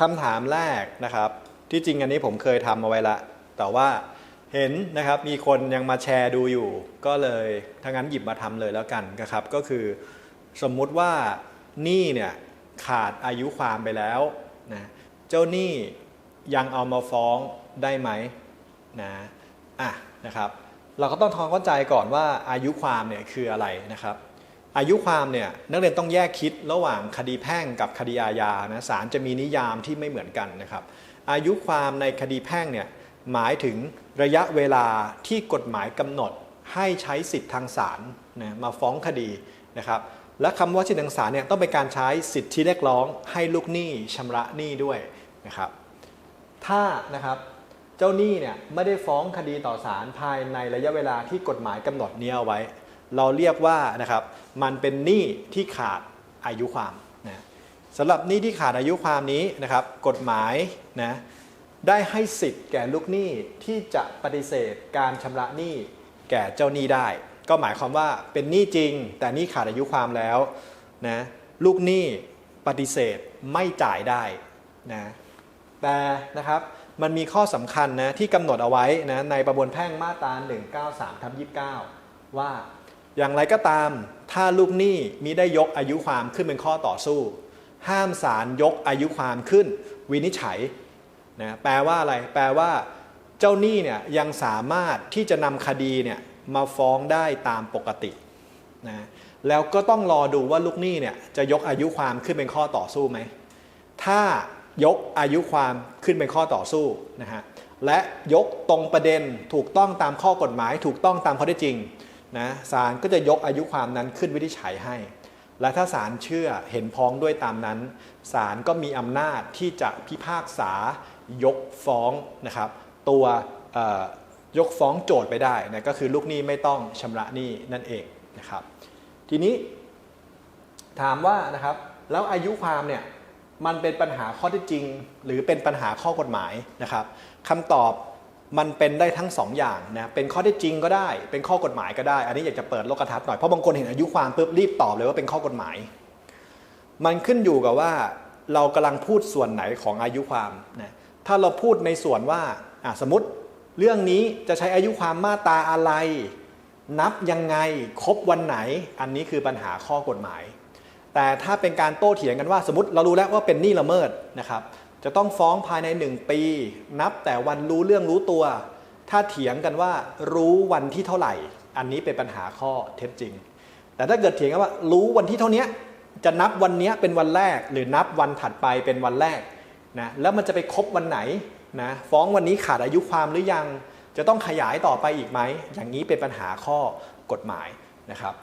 คำถามแรกนะครับ ที่จริงอันนี้ผมเคยทำเอาไว้ละ แต่ว่าเห็นนะครับมีคนยังมาแชร์ดูอยู่ ก็เลยถ้างั้นหยิบมาทำเลยแล้วกันนะครับ ก็คือสมมุติว่าหนี้เนี่ยขาดอายุความไปแล้วนะเจ้าหนี้ยังเอามาฟ้องได้ไหมนะอะนะครับ เราก็ต้องทำความเข้าใจก่อนว่าอายุความเนี่ยคืออะไรนะครับ อายุความเนี่ยนักเรียนต้องแยกคิดระหว่างคดีแพ่งกับคดีอาญานะศาลจะมีนิยามที่ไม่เหมือนกันนะครับอายุความในคดีแพ่งเนี่ยหมายถึงระยะเวลาที่กฎหมายกำหนดให้ใช้สิทธิ์ทางศาลนะมาฟ้องคดีนะครับและคำว่าสิทธิทางศาลเนี่ยต้องเป็นการใช้สิทธิเรียกร้องให้ลูกหนี้ชำระหนี้ด้วยนะครับถ้านะครับเจ้าหนี้เนี่ยไม่ได้ฟ้องคดีต่อศาลภายในระยะเวลาที่กฎหมายกำหนดเนี้เอาไว้ เราเรียกว่านะครับมันเป็นหนี้ที่ขาดอายุความนะสำหรับหนี้ที่ขาดอายุความนี้นะครับกฎหมายนะได้ให้สิทธิ์แก่ลูกหนี้ที่จะปฏิเสธการชำระหนี้แก่เจ้าหนี้ได้ ก็หมายความว่าเป็นหนี้จริง แต่หนี้ขาดอายุความแล้วนะลูกหนี้ปฏิเสธไม่จ่ายได้นะแต่นะครับมันมีข้อสำคัญนะที่กำหนดเอาไว้นะในประมวลแพ่งมาตรา193ทับ29 ว่า อย่างไรก็ตาม ถ้าลูกหนี้มิได้ยกอายุความขึ้นเป็นข้อต่อสู้ ห้ามศาลยกอายุความขึ้น วินิจฉัยนะแปลว่าอะไร แปลว่า เจ้าหนี้เนี่ยยังสามารถที่จะนำคดีเนี่ยมาฟ้องได้ตามปกตินะแล้วก็ต้องรอดูว่าลูกหนี้เนี่ยจะยกอายุความขึ้นเป็นข้อต่อสู้ไหม ถ้ายกอายุความขึ้นเป็นข้อต่อสู้นะฮะ และยกตรงประเด็นถูกต้องตามข้อกฎหมาย ถูกต้องตามข้อเท็จจริง นะศาลก็จะยกอายุความนั้นขึ้นวินิจฉัยให้ และถ้าศาลเชื่อเห็นพ้องด้วยตามนั้นศาลก็มีอำนาจที่จะพิพากษายกฟ้องนะครับ ตัวยกฟ้องโจทย์ไปได้นะก็คือลูกหนี้ไม่ต้องชำระหนี้นั่นเองนะครับ ทีนี้ถามว่านะครับแล้วอายุความเนี่ยมันเป็นปัญหาข้อท็จจริง หรือเป็นปัญหาข้อกฎหมายนะครับคำตอบ มันเป็นได้ทั้งสองอย่างนะเป็นข้อเท็จจริงก็ได้ เป็นข้อกฎหมายก็ได้ อันนี้อยากจะเปิดโลกทัศน์หน่อยเพราะบางคนเห็นอายุความปุ๊บรีบตอบเลยว่าเป็นข้อกฎหมาย มันขึ้นอยู่กับว่าเรากำลังพูดส่วนไหนของอายุความนะถ้าเราพูดในส่วนว่าสมมติเรื่องนี้จะใช้อายุความมาตราอะไร นับยังไงครบวันไหน อันนี้คือปัญหาข้อกฎหมาย แต่ถ้าเป็นการโต้เถียงกันว่า สมมติเรารู้แล้วว่าเป็นหนี้ละเมิดนะครับ จะต้องฟ้องภายใน 1 ปี นับแต่วันรู้เรื่องรู้ตัว ถ้าเถียงกันว่ารู้วันที่เท่าไหร่ อันนี้เป็นปัญหาข้อเท็จจริง แต่ถ้าเกิดเถียงกันว่ารู้วันที่เท่านี้จะนับวันนี้เป็นวันแรก หรือนับวันถัดไปเป็นวันแรกนะแล้วมันจะไปครบวันไหนนะฟ้องวันนี้ขาดอายุความหรือยัง จะต้องขยายต่อไปอีกไหม อย่างนี้เป็นปัญหาข้อกฎหมายนะครับ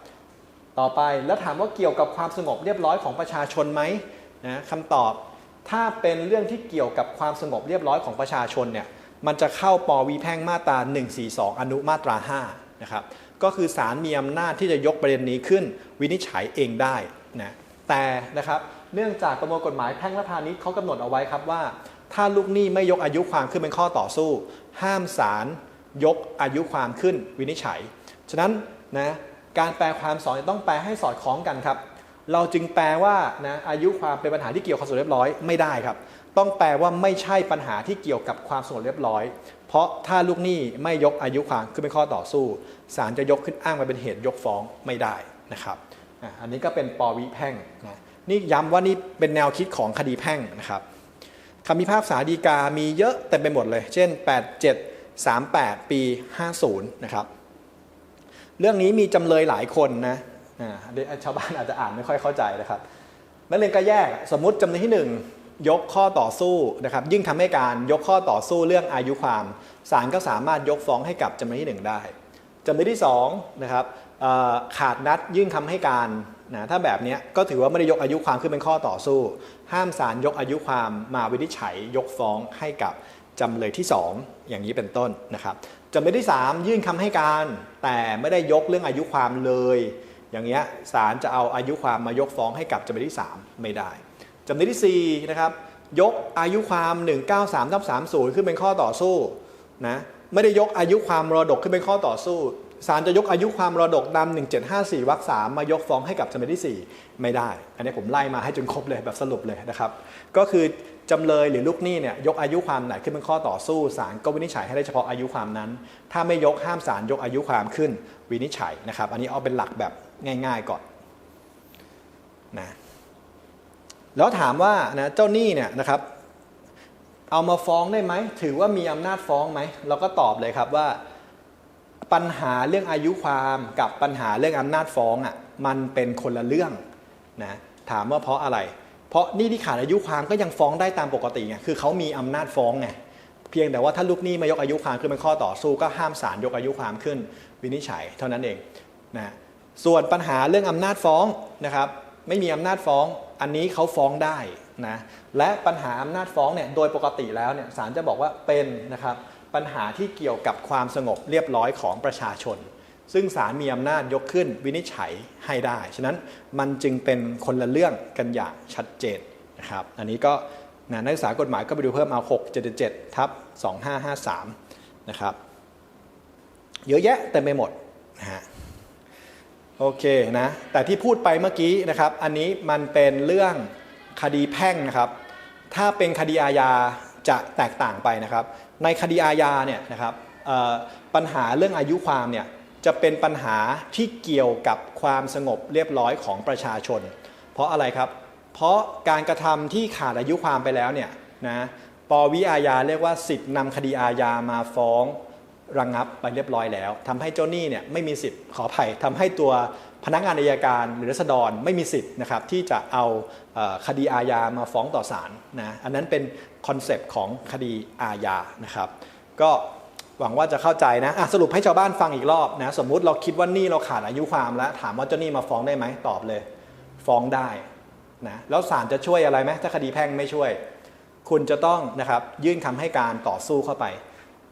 ต่อไปแล้วถามว่าเกี่ยวกับความสงบเรียบร้อยของประชาชนไหมนะคำตอบ ถ้าเป็นเรื่องที่เกี่ยวกับความสงบเรียบร้อยของประชาชนเนี่ยมันจะเข้าปวีแพ่งมาตรา 142 อนุมาตรา5นะครับก็คือศาลมีอำนาจที่จะยกประเด็นนี้ขึ้น วินิจฉัยเองได้นะแต่นะครับเนื่องจากประมวลกฎหมายแพ่งและพาณิชย์เขากำหนดเอาไว้ครับว่า ถ้าลูกหนี้ไม่ยกอายุความขึ้นเป็นข้อต่อสู้ ห้ามศาลยกอายุความขึ้นวินิจฉัย ฉะนั้นนะการแปลความสอนจะต้องแปลให้สอดคล้องกันครับ เราจึงแปลว่านะอายุความเป็นปัญหาที่เกี่ยวกับความสงบเรียบร้อยไม่ได้ครับ ต้องแปลว่าไม่ใช่ปัญหาที่เกี่ยวกับความสงบเรียบร้อย เพราะถ้าลูกหนี้ไม่ยกอายุความขึ้นเป็นข้อต่อสู้ศาลจะยกขึ้นอ้างมาเป็นเหตุยกฟ้องไม่ได้นะครับอันนี้ก็เป็นปวิแพ่งนะนี่ย้ำว่านี่เป็นแนวคิดของคดีแพ่งนะครับคำพิพากษาฎีกามีเยอะเต็มไปหมดเลย เช่น 8738 ปี 50 นะครับ เรื่องนี้มีจำเลยหลายคนนะ ชาวบ้านอาจจะอ่านไม่ค่อยเข้าใจนะครับ นักเรียนก็แยกสมมุติจำเลยที่ 1 ยกข้อต่อสู้นะครับ ยิ่งทำให้การยกข้อต่อสู้เรื่องอายุความศาลก็สามารถยกฟ้องให้กับจำเลยที่ 1 ได้จำเลยที่2นะครับขาดนัดยื่นคำให้การนะถ้าแบบนี้ก็ถือว่าไม่ได้ยกอายุความขึ้นเป็นข้อต่อสู้ ห้ามศาลยกอายุความมาวินิจฉัยยกฟ้องให้กับจำเลยที่ 2 อย่างนี้เป็นต้นนะครับจำเลยที่ 3 ยื่นคำให้การ แต่ไม่ได้ยกเรื่องอายุความเลย อย่างเงี้ยศาลจะเอาอายุความมายกฟ้องให้กับจำเลยที่ 3 ไม่ได้จำเลยที่4นะครับยกอายุความ 193ทับ30 ขึ้นเป็นข้อต่อสู้นะไม่ได้ยกอายุความมรดกขึ้นเป็นข้อต่อสู้ศาลจะยกอายุความมรดกดำ1754วรรคสามมายกฟ้องให้กับจำเลยที่ 4 ไม่ได้ อันนี้ผมไล่มาให้จนครบเลยแบบสรุปเลยนะครับ ก็คือจำเลยหรือลูกหนี้เนี่ยยกอายุความไหนขึ้นเป็นข้อต่อสู้ศาลก็วินิจฉัยให้ได้เฉพาะอายุความนั้น ถ้าไม่ยกห้ามศาลยกอายุความขึ้นวินิจฉัยนะครับ อันนี้เอาเป็นหลักแบบ ง่าย ๆก่อนนะแล้วถามว่านะเจ้าหนี้เนี่ยนะครับ เอามาฟ้องได้ไหม ถือว่ามีอำนาจฟ้องไหมเราก็ตอบเลยครับว่าปัญหาเรื่องอายุความกับปัญหาเรื่องอำนาจฟ้องอะมันเป็นคนละเรื่องนะถามว่าเพราะอะไร เพราะหนี่ที่ขาดอายุความก็ยังฟ้องได้ตามปกติไงคือเขามีอำนาจฟ้องไงเพียงแต่ว่าถ้าลูกหนี้มายกอายุความขึ้นเป็นข้อต่อสู้ก็ห้ามศาลยกอายุความขึ้น วินิจฉัยเท่านั้นเองนะ ส่วนปัญหาเรื่องอำนาจฟ้องนะครับไม่มีอำนาจฟ้องอันนี้เขาฟ้องได้นะและปัญหาอำนาจฟ้องเนี่ยโดยปกติแล้วเนี่ยศาลจะบอกว่าเป็นนะครับปัญหาที่เกี่ยวกับความสงบเรียบร้อยของประชาชน ซึ่งศาลมีอำนาจยกขึ้นวินิจฉัยให้ได้ ฉะนั้นมันจึงเป็นคนละเรื่องกันอย่างชัดเจนนะครับอันนี้ก็นะนักศึกษากฎหมายก็ไปดูเพิ่มเอา 677ทับ2553 นะครับ เยอะแยะเต็มไปหมดนะฮะ โอเคนะ แต่ที่พูดไปเมื่อกี้นะครับ อันนี้มันเป็นเรื่องคดีแพ่งนะครับ ถ้าเป็นคดีอาญาจะแตกต่างไปนะครับ ในคดีอาญาเนี่ยนะครับปัญหาเรื่องอายุความเนี่ยจะเป็นปัญหาที่เกี่ยวกับความสงบเรียบร้อยของประชาชน เพราะอะไรครับ เพราะการกระทำที่ขาดอายุความไปแล้วเนี่ยนะปวิอาญาเรียกว่าสิทธินำคดีอาญามาฟ้อง ระงงับไปเรียบร้อยแล้วทำให้เจ้าหนี้เนี่ยไม่มีสิทธิ์ขออภัยทำให้ตัวพนักงานอัยการหรือรัษฎรไม่มีสิทธิ์นะครับที่จะเอาคดีอาญามาฟ้องต่อศาลนะอันนั้นเป็นคอนเซปต์ของคดีอาญานะครับ ก็หวังว่าจะเข้าใจนะะสรุปให้ชาวบ้านฟังอีกรอบนะสมมุติเราคิดว่านี้เราขาดอายุความแล้ว ถามว่าเจ้าหนี้มาฟ้องได้ไหมตอบเลย ฟ้องได้นะแล้วศาลจะช่วยอะไรไหมถ้าคดีแพ่งไม่ช่วย คุณจะต้องนะครับยื่นคำให้การต่อสู้เข้าไป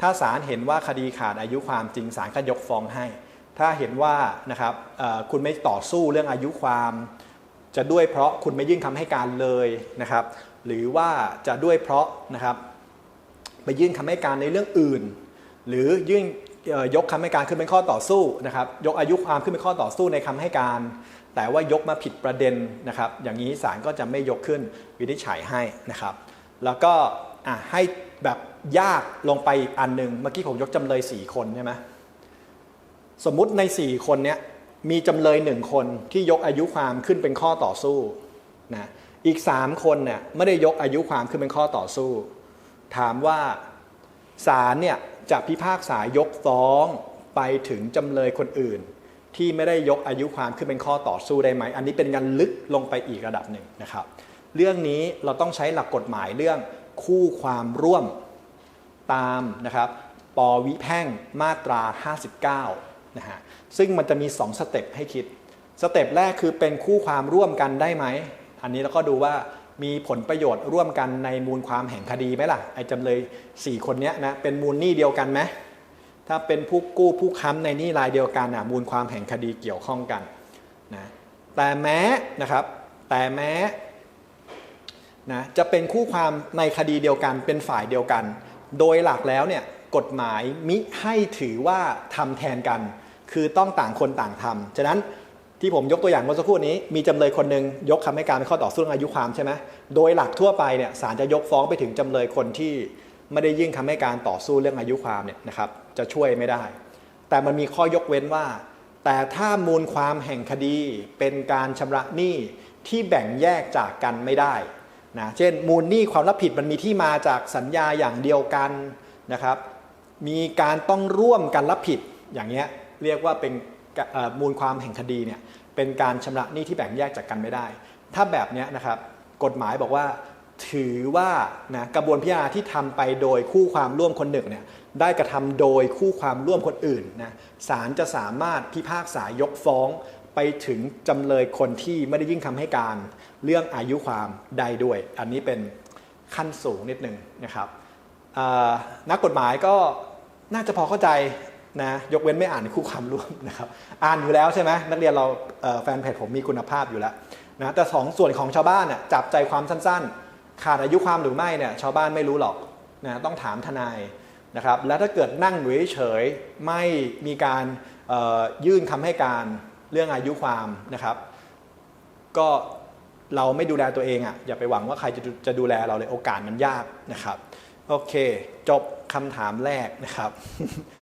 ถ้าศาลเห็นว่าคดีขาดอายุความจริงศาลก็ยกฟ้องให้ ถ้าเห็นว่านะครับคุณไม่ต่อสู้เรื่องอายุความ จะด้วยเพราะคุณไม่ยื่นคำให้การเลยนะครับ หรือว่าจะด้วยเพราะนะครับไปยื่นคำให้การในเรื่องอื่น หรือยื่นยกคำให้การขึ้นเป็นข้อต่อสู้นะครับ ยกอายุความขึ้นเป็นข้อต่อสู้ในคำให้การ แต่ว่ายกมาผิดประเด็นนะครับ อย่างนี้ศาลก็จะไม่ยกขึ้นวินิจฉัยให้นะครับ แล้วก็ให้ แบบยากลงไปอีกอันหนึ่งเมื่อกี้ผมยกจำเลย 4 คนใช่ไหมสมมุติใน 4 คนเนี้ยมีจำเลยหนึ่งคนที่ยกอายุความขึ้นเป็นข้อต่อสู้นะอีก 3 คนเนี่ยไม่ได้ยกอายุความขึ้นเป็นข้อต่อสู้ ถามว่าศาลเนี่ยจะพิพากษายกฟ้องไปถึงจำเลยคนอื่น ที่ไม่ได้ยกอายุความขึ้นเป็นข้อต่อสู้ได้ไหม อันนี้เป็นการลึกลงไปอีกระดับหนึ่งนะครับ เรื่องนี้เราต้องใช้หลักกฎหมายเรื่อง คู่ความร่วมตามนะครับปวิแพ่งมาตรา 59นะฮะซึ่งมันจะมี 2 สเต็ปให้คิด สเต็ปแรกคือเป็นคู่ความร่วมกันได้ไหม อันนี้เราก็ดูว่ามีผลประโยชน์ร่วมกันในมูลความแห่งคดีไหมล่ะไอ้จำเลย 4 คนเนี้ยนะเป็นมูลหนี้เดียวกันไหมถ้าเป็นผู้กู้ผู้ค้ำในหนี้รายเดียวกันอะมูลความแห่งคดีเกี่ยวข้องกันนะแต่แม้นะครับแต่แม้ นะจะเป็นคู่ความในคดีเดียวกันเป็นฝ่ายเดียวกัน โดยหลักแล้วเนี่ยกฎหมายมิให้ถือว่าทำแทนกัน คือต้องต่างคนต่างทำฉะนั้นที่ผมยกตัวอย่างเมื่อสักครู่นี้มีจำเลยคนหนึ่งยกคำให้การเป็นข้อต่อสู้เรื่องอายุความใช่ไหมโดยหลักทั่วไปเนี่ยศาลจะยกฟ้องไปถึงจำเลยคนที่ไม่ได้ยื่นคำให้การต่อสู้เรื่องอายุความเนี่ยนะครับจะช่วยไม่ได้ แต่มันมีข้อยกเว้นว่า แต่ถ้ามูลความแห่งคดีเป็นการชำระหนี้ที่แบ่งแยกจากกันไม่ได้ นะเช่นมูลหนี้ความรับผิดมันมีที่มาจากสัญญาอย่างเดียวกันนะครับ มีการต้องร่วมกันรับผิดอย่างเงี้ยเรียกว่าเป็นมูลความแห่งคดีเนี่ยเป็นการชำระหนี้ที่แบ่งแยกจากกันไม่ได้ ถ้าแบบเนี้ยนะครับกฎหมายบอกว่าถือว่านะกระบวนพิจารณาที่ทำไปโดยคู่ความร่วมคนหนึ่งเนี่ยได้กระทำโดยคู่ความร่วมคนอื่นนะศาลจะสามารถพิพากษายกฟ้อง ไปถึงจำเลยคนที่ไม่ได้ยื่นคำให้การ เรื่องอายุความได้ด้วย อันนี้เป็นขั้นสูงนิดหนึ่งนะครับนักกฎหมายก็น่าจะพอเข้าใจนะยกเว้นไม่อ่านคู่ความร่วมนะครับ อ่านอยู่แล้วใช่ไหมนักเรียนเราแฟนเพจผมมีคุณภาพอยู่แล้วนะแต่สองส่วนของชาวบ้านน่ะจับใจความสั้นๆ ขาดอายุความหรือไม่เนี่ยชาวบ้านไม่รู้หรอกนะต้องถามทนายนะครับ แล้วถ้าเกิดนั่งอยู่เฉยๆไม่มีการยื่นคำให้การ เรื่องอายุความนะครับ ก็เราไม่ดูแลตัวเองอะ่ะอย่าไปหวังว่าใครจะจะดูแลเราเลยโอกาสมันยากนะครับ โอเค จบคำถามแรกนะครับ